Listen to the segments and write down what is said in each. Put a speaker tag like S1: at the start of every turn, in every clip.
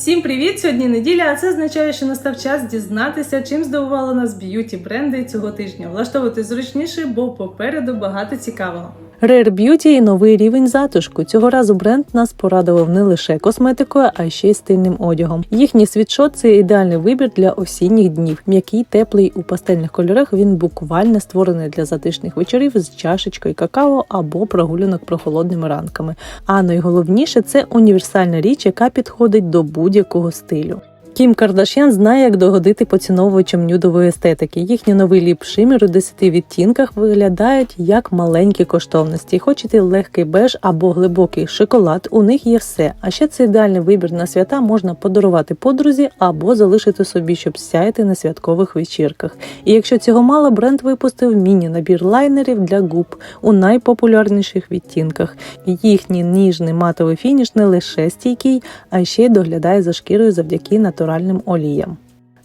S1: Всім привіт! Сьогодні неділя, а це означає, що настав час дізнатися, чим здивувало нас б'юті бренди цього тижня. Влаштовувати зручніше, бо попереду багато цікавого.
S2: Rare Beauty і новий рівень затишку. Цього разу бренд нас порадував не лише косметикою, а ще й стильним одягом. Їхній світшот це ідеальний вибір для осінніх днів. М'який, теплий у пастельних кольорах. Він буквально створений для затишних вечорів з чашечкою какао або прогулянок прохолодними ранками. А найголовніше це універсальна річ, яка підходить до будь-якого стилю. Кім Кардашян знає, як догодити поціновувачам нюдової естетики. Їхні новий ліп шимір у 10 відтінках виглядають як маленькі коштовності. Хочете легкий беж або глибокий шоколад, у них є все. А ще це ідеальний вибір на свята можна подарувати подрузі або залишити собі, щоб сяяти на святкових вечірках. І якщо цього мало, бренд випустив міні-набір лайнерів для губ у найпопулярніших відтінках. Їхній ніжний матовий фініш не лише стійкий, а ще й доглядає за шкірою завдяки натуральним оліям.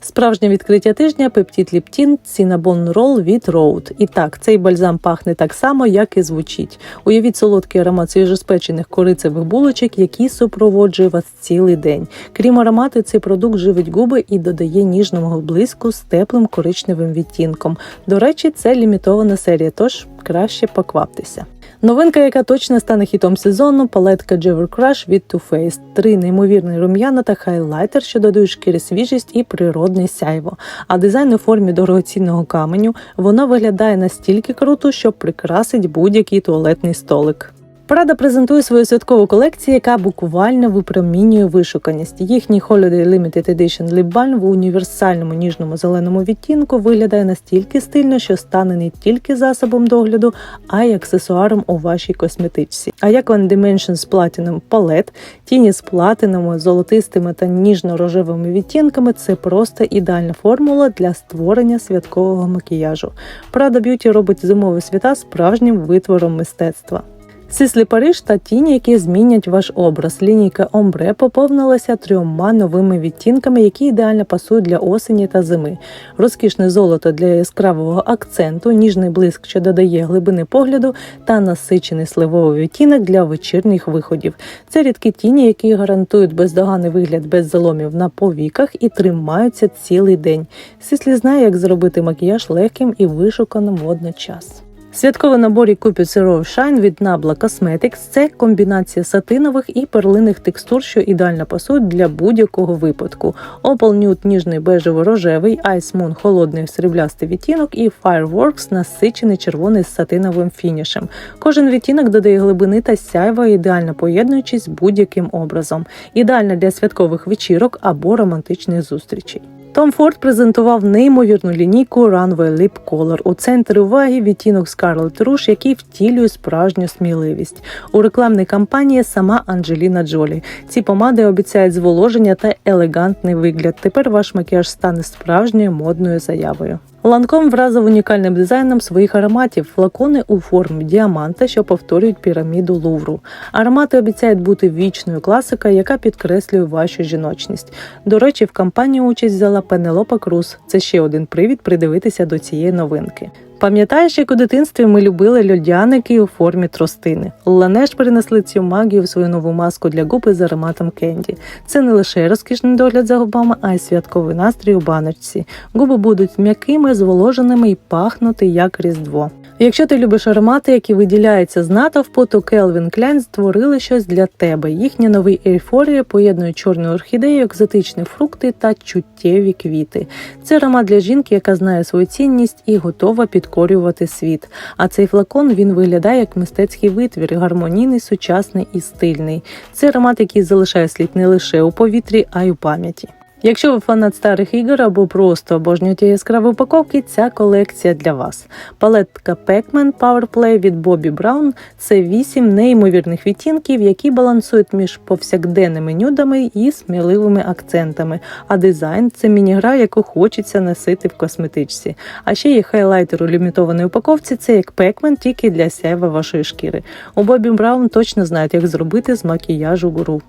S2: Справжнє відкриття тижня Пептід Ліптін Cinnabon Roll від Road. І так, цей бальзам пахне так само, як і звучить. Уявіть солодкий аромат свіжоспечених корицевих булочок, який супроводжує вас цілий день. Крім аромату, цей продукт живить губи і додає ніжного блиску з теплим коричневим відтінком. До речі, це лімітована серія, тож краще покваптеся. Новинка, яка точно стане хітом сезону, палетка Jever Crush від Too Faced. Три неймовірні рум'яна та хайлайтер, що дадуть шкірі свіжість і природне сяйво. А дизайн у формі дорогоцінного каменю вона виглядає настільки круто, що прикрасить будь-який туалетний столик. Прада презентує свою святкову колекцію, яка буквально випромінює вишуканість. Їхній Holiday Limited Edition Lip Balm в універсальному ніжному зеленому відтінку виглядає настільки стильно, що стане не тільки засобом догляду, а й аксесуаром у вашій косметичці. А як One Dimensions Platinum Palette, тіні з платинами, золотистими та ніжно-рожевими відтінками це просто ідеальна формула для створення святкового макіяжу. Prada Beauty робить зимові свята справжнім витвором мистецтва. Сіслі Париж та тіні, які змінять ваш образ. Лінійка Омбре поповнилася трьома новими відтінками, які ідеально пасують для осені та зими. Розкішне золото для яскравого акценту, ніжний блиск, що додає глибини погляду, та насичений сливовий відтінок для вечірніх виходів. Це рідкі тіні, які гарантують бездоганний вигляд без заломів на повіках і тримаються цілий день. Сіслі знає, як зробити макіяж легким і вишуканим водночас. Святковий набор Cupid Zero Shine від Nabla Cosmetics – це комбінація сатинових і перлиних текстур, що ідеально пасують для будь-якого випадку. Opal Nude – ніжний бежево-рожевий, Ice Moon – холодний сріблястий відтінок і Fireworks – насичений червоний з сатиновим фінішем. Кожен відтінок додає глибини та сяйва, ідеально поєднуючись будь-яким образом. Ідеальна для святкових вечірок або романтичних зустрічей. Том Форд презентував неймовірну лінійку Runway Lip Color. У центрі уваги відтінок Scarlet Rouge, який втілює справжню сміливість. У рекламній кампанії сама Анджеліна Джолі. Ці помади обіцяють зволоження та елегантний вигляд. Тепер ваш макіяж стане справжньою модною заявою. Ланком вразив унікальним дизайном своїх ароматів флакони у формі діаманта, що повторюють піраміду Лувру. Аромати обіцяють бути вічною класикою, яка підкреслює вашу жіночність. До речі, в кампанії участь взяла Пенелопа Круз. Це ще один привід придивитися до цієї новинки. Пам'ятаєш, як у дитинстві ми любили льодяники у формі тростини. Ланеш перенесли цю магію в свою нову маску для губи з ароматом Кенді. Це не лише розкішний догляд за губами, а й святковий настрій у баночці. Губи будуть м'якими, зволоженими і пахнути як різдво. Якщо ти любиш аромати, які виділяються з натовпу, то Calvin Klein створили щось для тебе. Їхня новий ейфорія поєднує чорну орхідею, екзотичні фрукти та чуттєві квіти. Це аромат для жінки, яка знає свою цінність і готова підкорювати світ. А цей флакон він виглядає як мистецький витвір, гармонійний, сучасний і стильний. Це аромат, який залишає слід не лише у повітрі, а й у пам'яті. Якщо ви фанат старих ігор або просто обожнюєте яскраві упаковки, ця колекція для вас. Палетка Pac-Man Powerplay від Bobbi Brown – це вісім неймовірних відтінків, які балансують між повсякденними нюдами і сміливими акцентами. А дизайн це міні-гра, яку хочеться носити в косметичці. А ще є хайлайтер у лімітованій упаковці. Це як Pac-Man, тільки для сяйва вашої шкіри. У Бобі Браун точно знають, як зробити з макіяжу гуру.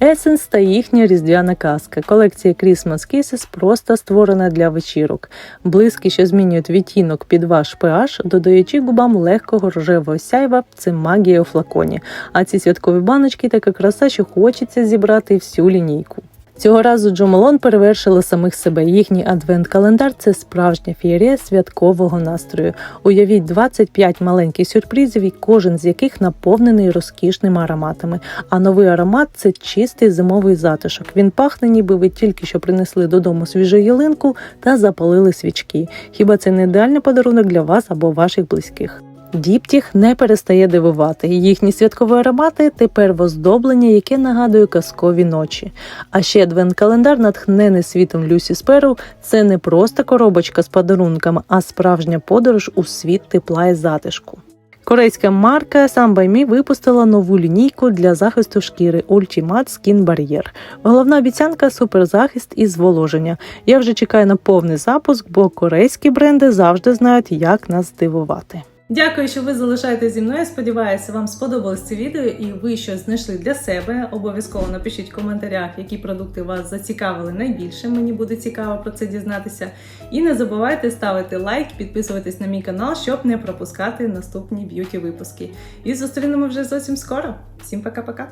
S2: Essence та їхня різдвяна казка. Колекція Christmas Kisses просто створена для вечірок. Блиски, що змінюють відтінок під ваш pH, додаючи губам легкого рожевого сяйва, це магія у флаконі. А ці святкові баночки така краса, що хочеться зібрати всю лінійку. Цього разу Джо Малон перевершили самих себе. Їхній адвент-календар це справжня фієрія святкового настрою. Уявіть 25 маленьких сюрпризів, і кожен з яких наповнений розкішними ароматами. А новий аромат це чистий зимовий затишок. Він пахне, ніби ви тільки що принесли додому свіжу ялинку та запалили свічки. Хіба це не ідеальний подарунок для вас або ваших близьких? Діптіх не перестає дивувати. Їхні святкові аромати тепер в оздоблення, яке нагадує казкові ночі. А ще адвент-календар, натхнений світом Люсі Сперу, це не просто коробочка з подарунками, а справжня подорож у світ тепла і затишку. Корейська марка Me випустила нову лінійку для захисту шкіри Ultimate Skin Barrier. Головна обіцянка суперзахист і зволоження. Я вже чекаю на повний запуск, бо корейські бренди завжди знають, як нас здивувати.
S1: Дякую, що ви залишаєтесь зі мною. Сподіваюся, вам сподобалось це відео і ви щось знайшли для себе. Обов'язково напишіть в коментарях, які продукти вас зацікавили найбільше. Мені буде цікаво про це дізнатися. І не забувайте ставити лайк, підписуватись на мій канал, щоб не пропускати наступні б'юті випуски. І зустрінемо вже зовсім скоро. Всім пока-пока!